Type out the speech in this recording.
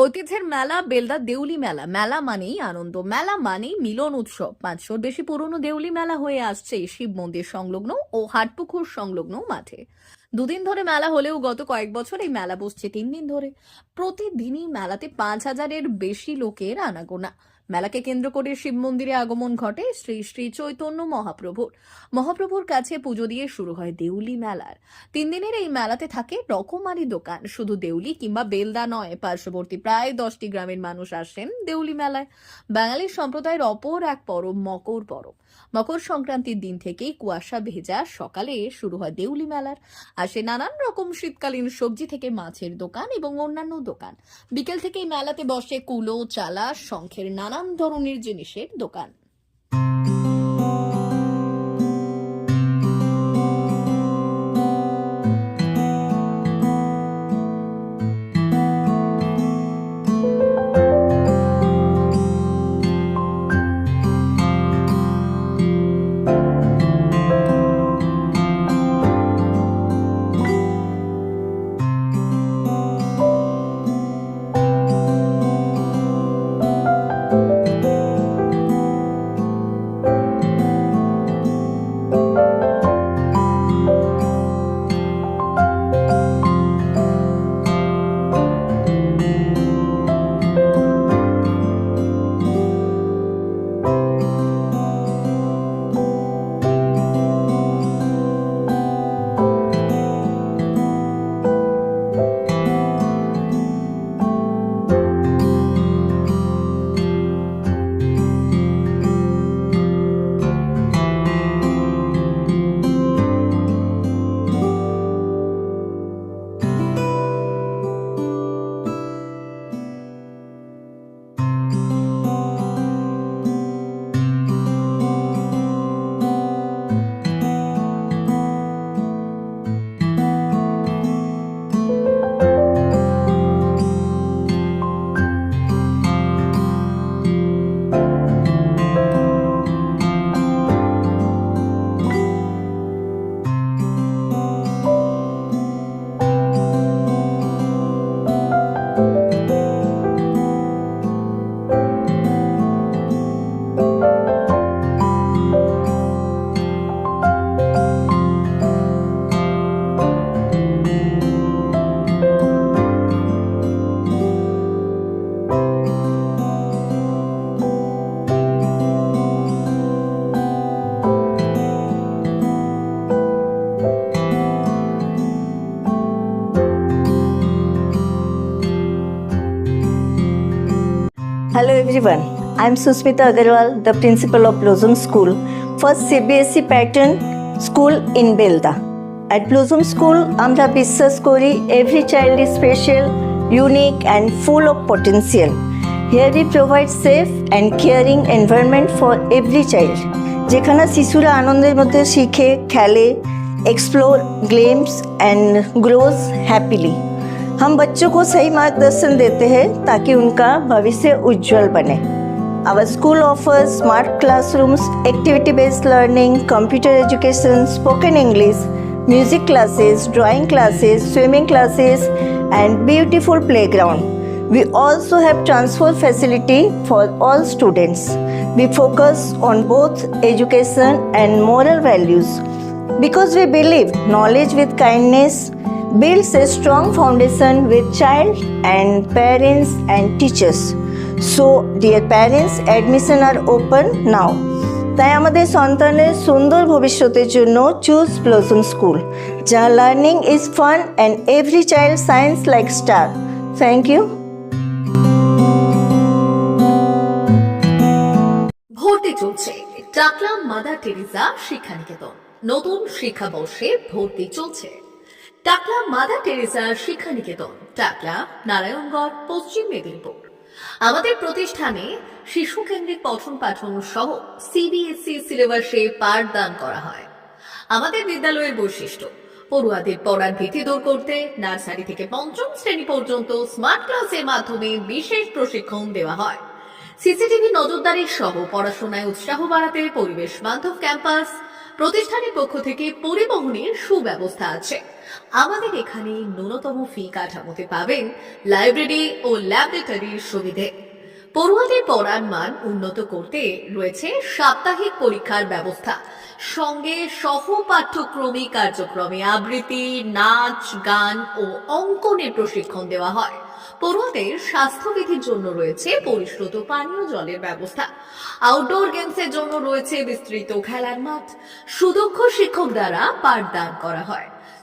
ঐতিহ্যের মেলা বেলদা দেউলি মেলা। মেলা মানেই আনন্দ। মেলা মানেই মিলন উৎসব। পাঁচশোর বেশি পুরনো দেউলি মেলা হয়ে আসছে শিব মন্দির সংলগ্ন ও হাটপুকুর সংলগ্ন মাঠে। দুদিন ধরে মেলা হলেও গত কয়েক বছর এই মেলা বসছে তিন দিন ধরে। প্রতিদিনই মেলাতে পাঁচ হাজারের বেশি লোকের আনাগোনা। মেলাকে কেন্দ্র করে শিব মন্দিরে আগমন ঘটে শ্রী শ্রী চৈতন্য মহাপ্রভুর। মহাপ্রভুর কাছে পুজো দিয়ে শুরু হয় দেউলি মেলার। তিন দিনের এই মেলাতে থাকে রকমারি দোকান, শুধু দেউলি কিংবা বেলদা নয়, পার্শ্ববর্তী প্রায় দশটি গ্রামের মানুষ আসেন দেউলি মেলায়। বাঙালি সম্প্রদায়ের অপর এক পরব মকর পরব। মকর সংক্রান্তির দিন থেকেই কুয়াশা ভেজা সকালে শুরু হয় দেউলি মেলার। আসে নানান রকম শীতকালীন সবজি থেকে মাছের দোকান এবং অন্যান্য দোকান। বিকেল থেকেই মেলাতে বসে কুলো, চালা, শঙ্খের নানান ধরনের জিনিসের দোকান। Hello everyone. I am Susmita Agarwal, the principal of Blossom School, first CBSE pattern school in Belda. At Blossom School, আমরা বিশ্বাস করি every child is special, unique and full of potential. Here we provide safe and caring environment for every child. যেখানে শিশুরা আনন্দের মধ্যে শিখে খেলে explore games and grows happily हम बच्चों को सही मार्गदर्शन देते हैं ताकि उनका भविष्य उज्जवल बने। Our school offer smart classrooms activity based learning computer education spoken English music classes drawing classes swimming classes and beautiful play ground we also have transport facility for all students we focus on both education and moral values because we believe knowledge with kindness builds a strong foundation with child and parents and teachers. So, dear parents, admission are open now. তাই আমাদের সন্তানের সুন্দর ভবিষ্যতের জন্য choose blossom school যা learning is fun and every child shines like star thank you ভর্তি চলছে। টাকলা মাদার টেরিজা শিক্ষানিকেতন। নতুন শিক্ষাবর্ষে ভর্তি চলছে। টাকলা মাদার টেরিজা শিক্ষানিকেতন, টাকলা নারায়ণগড়, পশ্চিম মেদিনীপুর। আমাদের প্রতিষ্ঠানে শিশু কেন্দ্রিক পঠন পাঠন সহ সিবিএসই সিলেবাসে পাঠদান করা হয়। আমাদের বিদ্যালয়ের বৈশিষ্ট্য, পড়ুয়াদের পড়ার ভীতি দূর করতে নার্সারি থেকে পঞ্চম শ্রেণি পর্যন্ত স্মার্ট ক্লাসের মাধ্যমে বিশেষ প্রশিক্ষণ দেওয়া হয়। সিসিটিভি নজরদারি সহ পড়াশোনায় উৎসাহ বাড়াতে পরিবেশ বান্ধব ক্যাম্পাস প্রতিষ্ঠানের পক্ষ থেকে পরিবহনের সুব্যবস্থা আছে। আমাদের এখানে ন্যূনতম ফি কাঠামোতে পাবেন লাইব্রেরি ও ল্যাবরেটরির সুবিধে। পড়ুয়াদের পড়ার মান উন্নত করতে রয়েছে সাপ্তাহিক পরীক্ষার ব্যবস্থা। সঙ্গে সহ পাঠ্যক্রমিক কার্যক্রমে আবৃত্তি, নাচ, গান ও অঙ্কনের প্রশিক্ষণ দেওয়া হয়। পড়ুয়াদের স্বাস্থ্যবিধির জন্য রয়েছে পরিশ্রুত পানীয় জলের ব্যবস্থা। আউটডোর গেমসের জন্য রয়েছে বিস্তৃত খেলার মাঠ। সুদক্ষ শিক্ষক দ্বারা পাঠদান করা হয়।